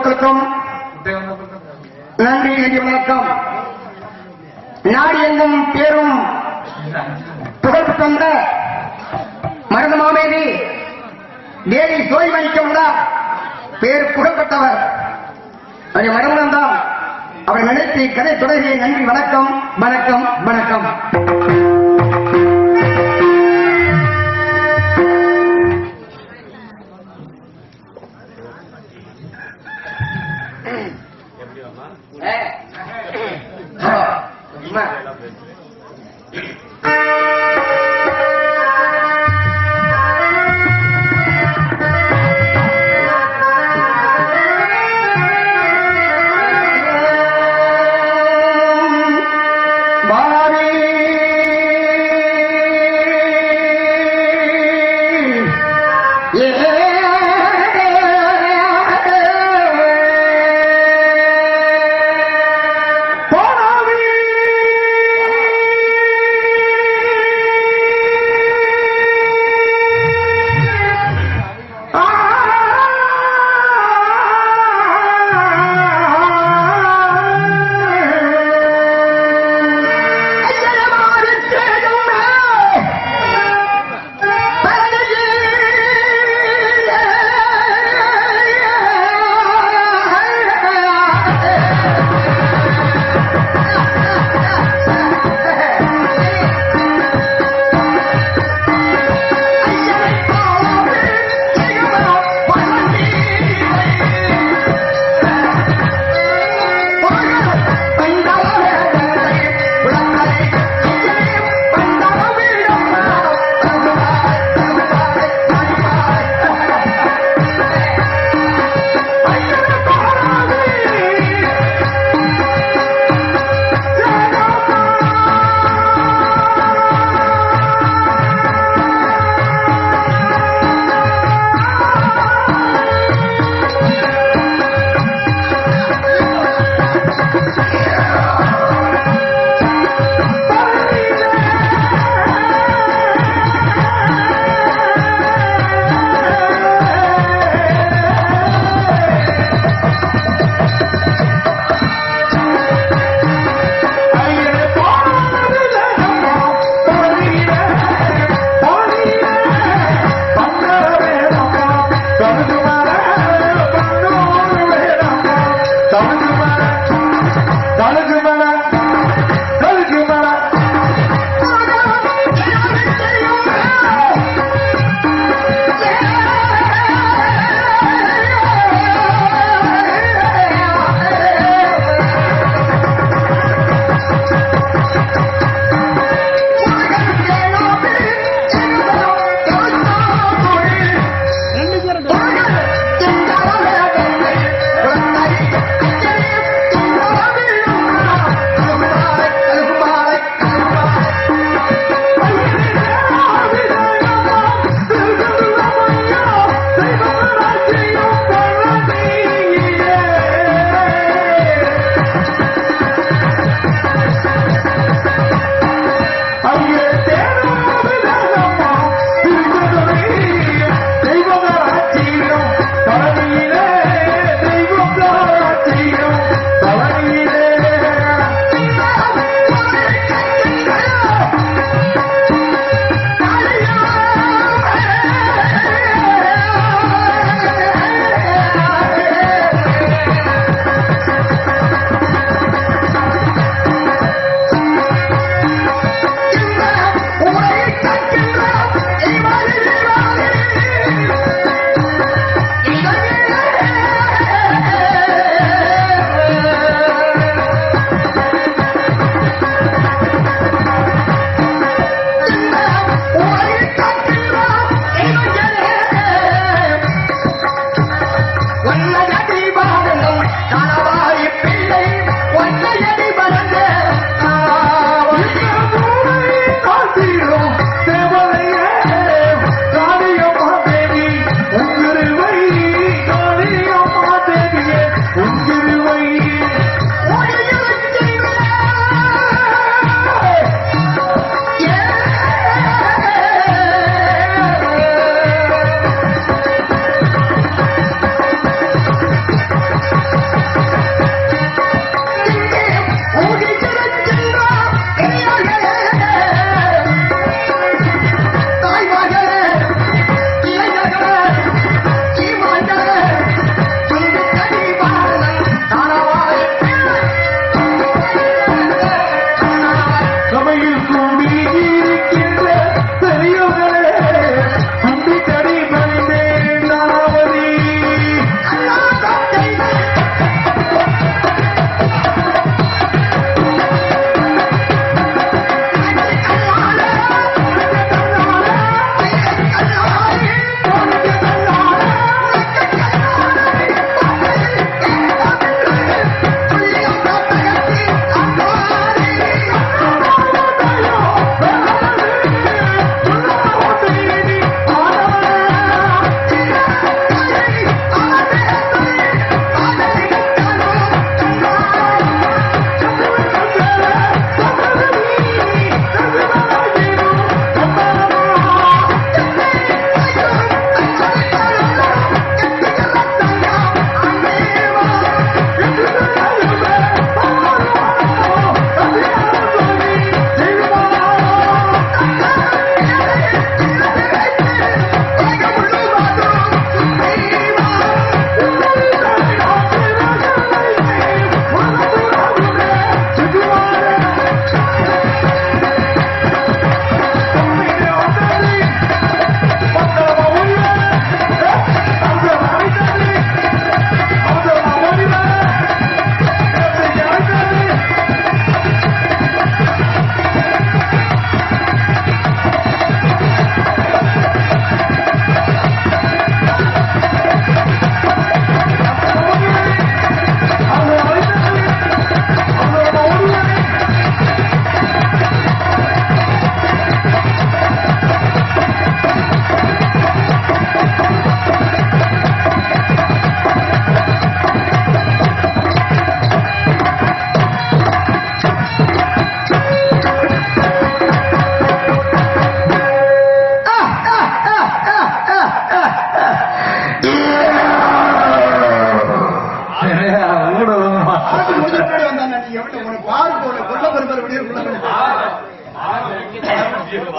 மக்களுக்கும் நன்றி நன்றி வணக்கம். நாடு எங்கும் பேரும் புகழ் தந்த மருத மாமேதி தேவி சோய்வணிக்க உள்ள பேர் புகழ்பெற்றவர். அவருடைய மறுமணம் தான் அவர் நினைத்து கதை தொடர்கிற நன்றி வணக்கம் வணக்கம் வணக்கம். Yeah.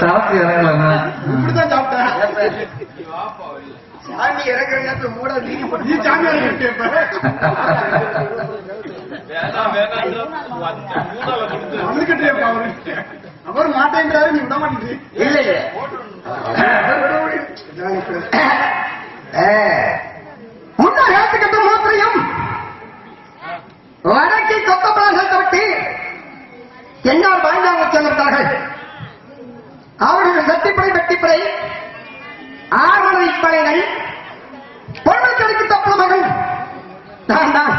சாப்பிட்டு இறங்கலண்ணா. இப்படிதான் சாப்பிட்டேன். சாமி இறங்குற நேரத்துல மூட நீ சாமி அவனுக்கிட்டே அவர். மாட்டேன்றாரு நீ விட மாட்டேங்குது இல்ல இல்ல உன்ன ஏத்துக்கிட்ட மாத்திரையும்? வடக்கை கொத்தப்படார்கள் கவிட்டு என்னால் வாய்ந்தாங்க சென்றார்கள் அவர்கள் சட்டிப்படை வெட்டிப்படை ஆர்வலை படையினை பொருளுக்கு தப்பு மகள். நான் தான்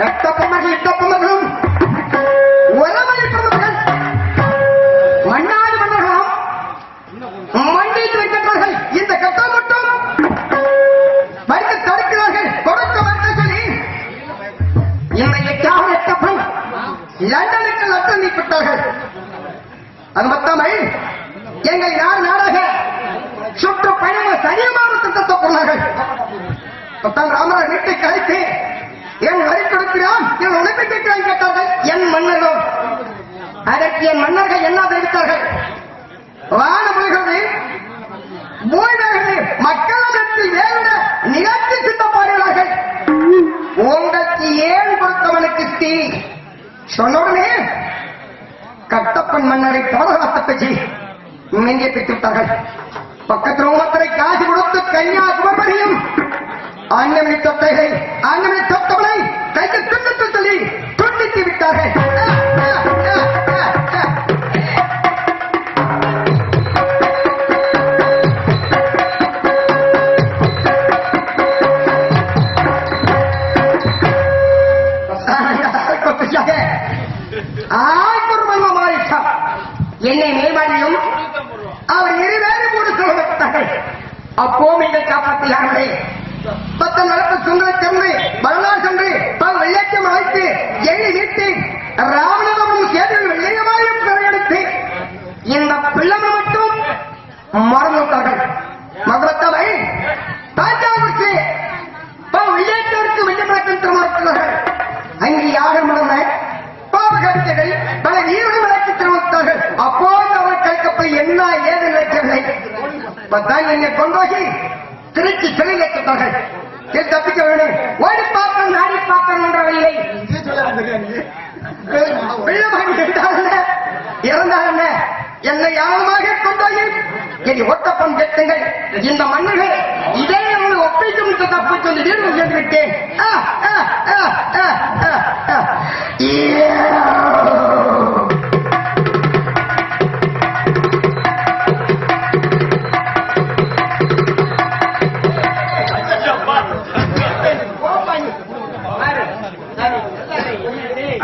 ரத்த பொம்மைகள் இட்ட என்னை யானமாக கொண்டாயும்? இனி ஒட்டப்பம் கேட்டுங்கள் இந்த மன்னர்கள் இதே ஒரு ஒப்பீட்டும் தப்பு சொல்லி தீர்வு செய்து விட்டேன்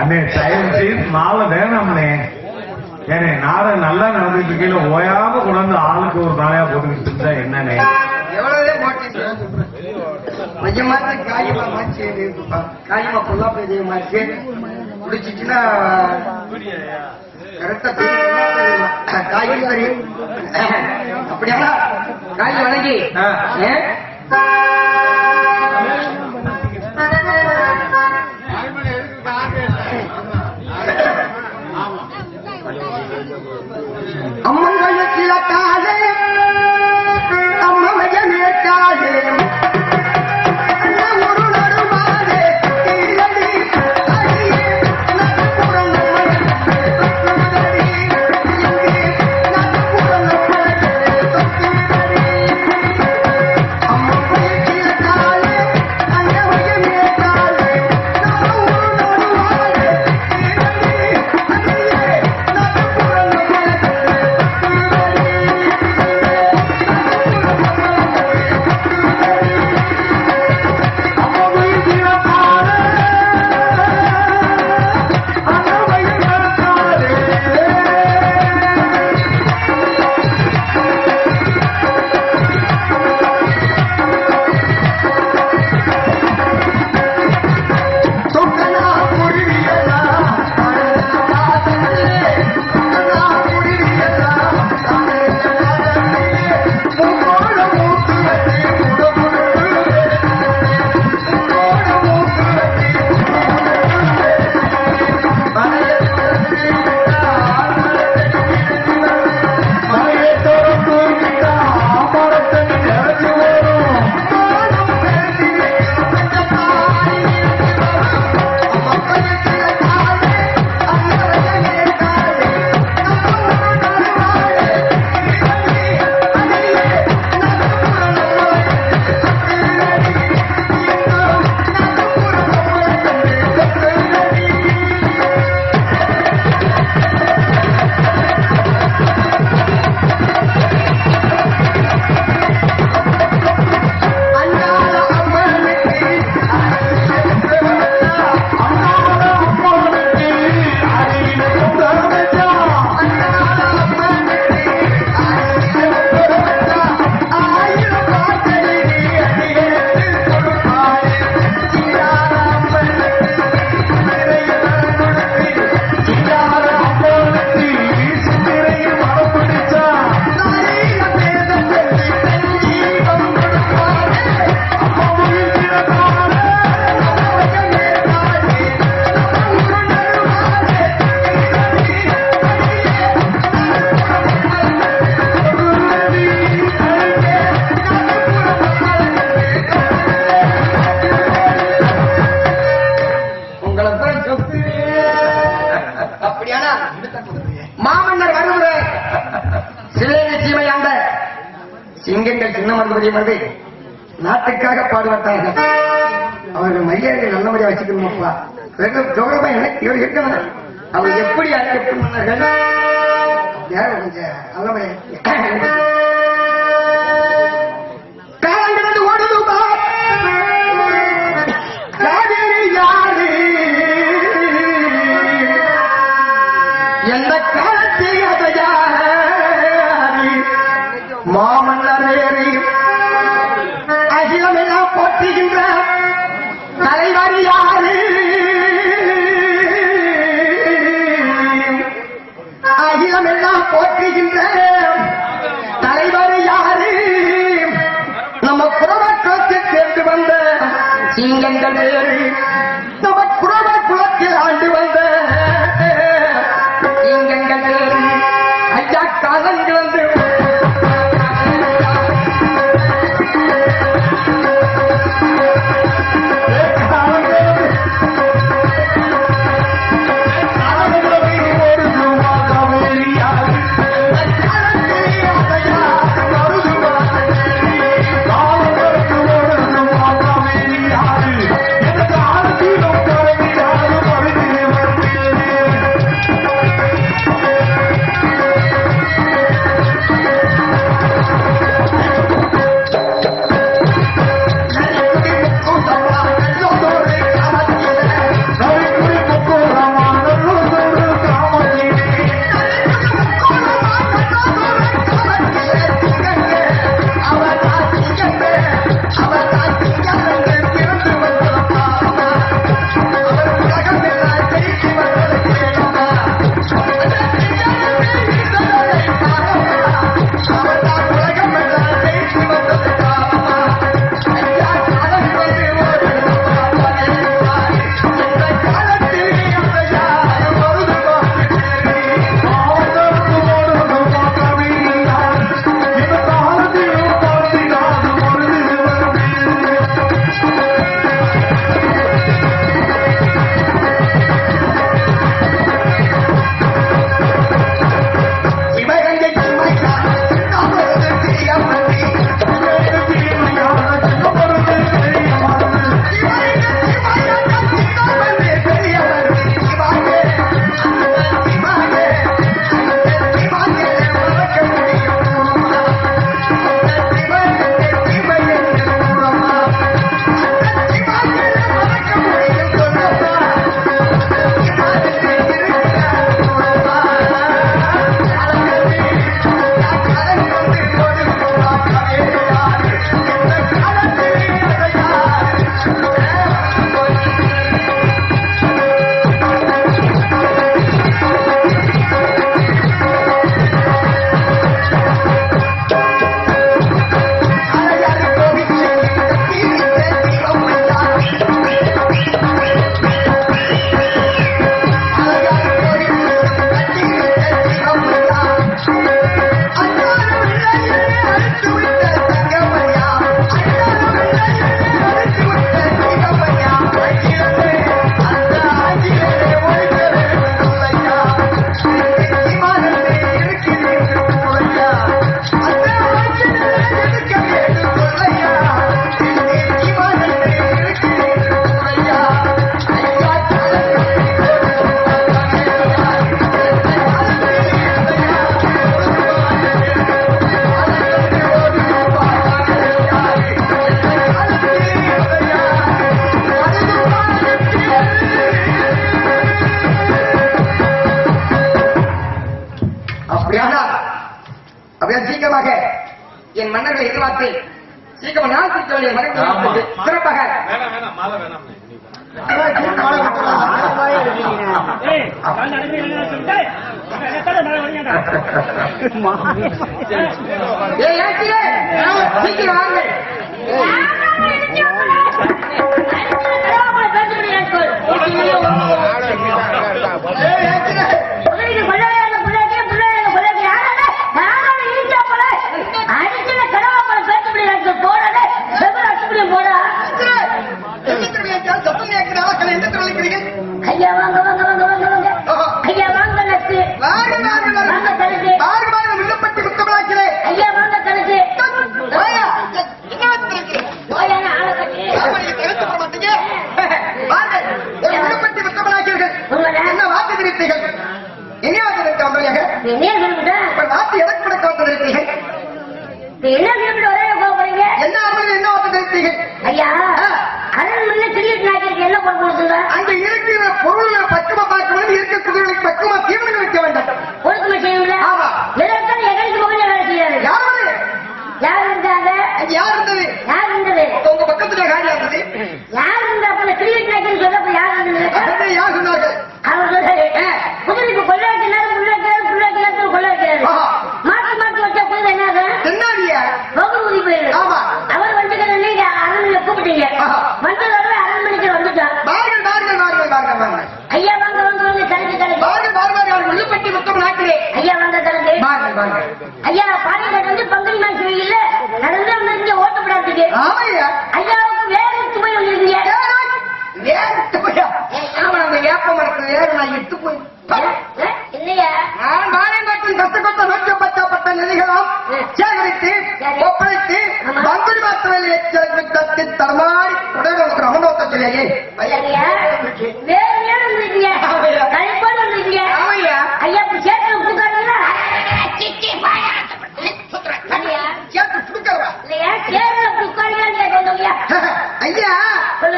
அண்ணே தயவு செய்து மாவு வேணாம்னே ஏனே நாளை நல்லா நடந்துட்டு இருக்கையில ஓயாம கொண்டாந்து ஆளுக்கு ஒரு தாயா போட்டுக்கிட்டு இருந்தா என்னன்னு எவ்வளவு கொஞ்சமாச்சு காயமா மாச்சு காயமா காய் அப்படியா காய் வணங்கி. அப்படியானா? மாமன்னர் வருகிற சிலேரி சீமையாண்ட சிங்கங்கள் சின்ன வந்து நாட்டுக்காக பாடுபட்டார்கள். அவர்கள் மரியாதை நல்லபடியா மரியாதை வச்சுக்கணுமாப்பா வெறும் ஜோகபா எனக்கு இவர் இருக்கவன் அவர் எப்படி அழைக்கப்பட்டார்கள் யாரும் கொஞ்சம் நல்லபடியா மரியாதை சிங்கங்கள்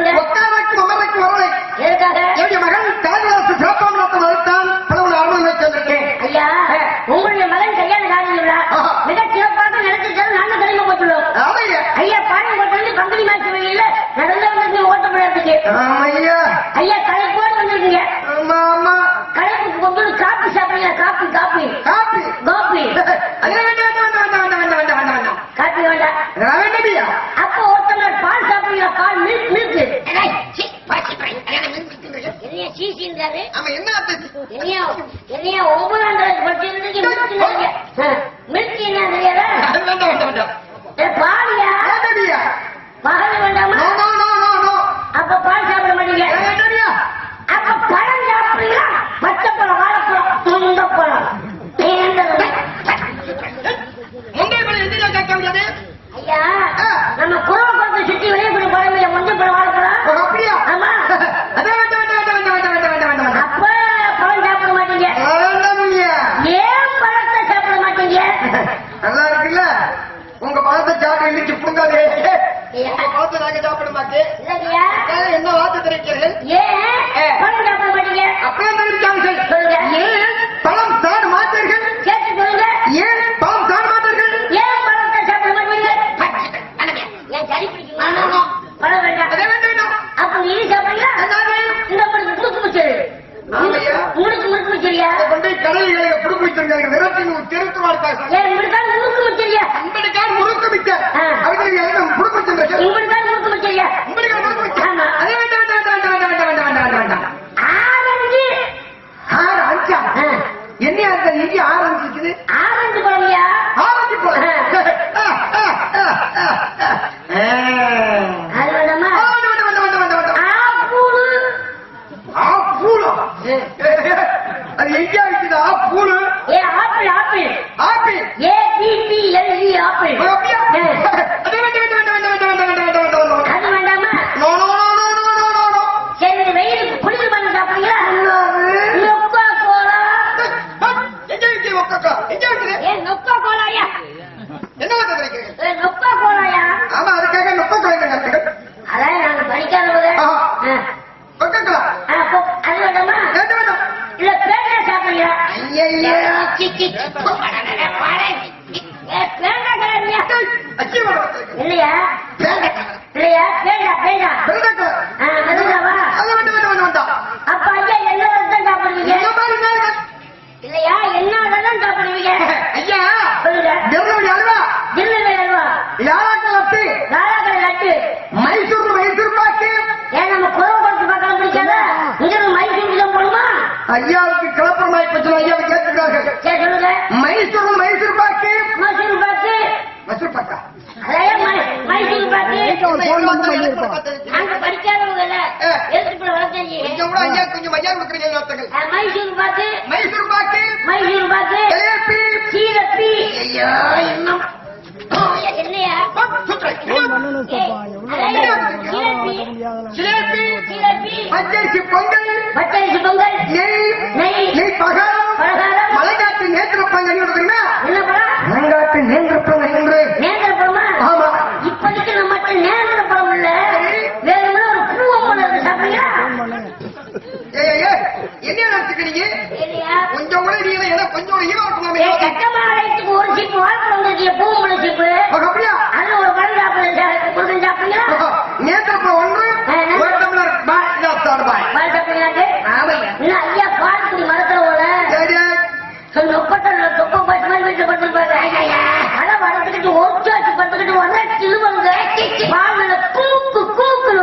Gracias. இல்லையா? இல்லையா? பேண்டா பேண்டா. மெதுவாவா அப்ப ஐயா என்ன தான் இல்லையா? என்ன தான் சாப்பிடுவீங்க ஐயா திருநெல்வேலி அல்வா. திருநெல்வேலி அல்வா. யாராக்கள் மைசூர் மைசூர் பாக்கு ஏன் நம்ம குரவு கொடுத்து பார்க்கலாம் பிடிக்காத? இங்க மைசூர் தான் போடுமா ஐயாவுக்கு கிளப்பரமாய் பிரச்சனை ஐயாவை கேட்டுட்டாங்க சொல்லுங்க. மைசூர் மைசூர் பாக்கு மைசூர் பாக்கு வசூல் பார்த்தா கொஞ்சம் ஐயா கொடுக்குறீங்க மைசூர் பாக்கு. மைசூர் பாக்கு. மைசூர் பாக்கு. சீரப்பி. ஐயா இன்னும். என்னையா? சிலேபி சிலேபி பச்சரிசி பொங்கல். பச்சரிசி பொங்கல். நெய். நெய். நெய் பகரம். பகரம். மலைக்காட்டு நேத்திர பங்கல் கொடுக்குறீங்களா? ஓ, அப்படியா? அது ஒரு பழம் சாப்பிடுங்க கொடுத்து சாப்பிட்டீங்களா நேத்திரப்ப ஒன்று ஒரு டம்ளர் பால் இன்னும் ஐயா குடி மரத்துல தொப்ப மாதிரி வீட்டுல அதான் படுத்துக்கிட்டு சிலுவங்க கூக்கு.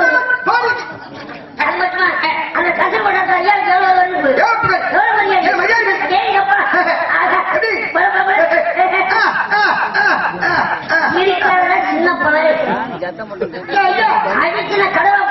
அது மட்டுமா அந்த கஷ்டப்படாத ஐயா எவ்வளவு வருது சின்ன ஐயா. அதுக்கு நான் கடவுளை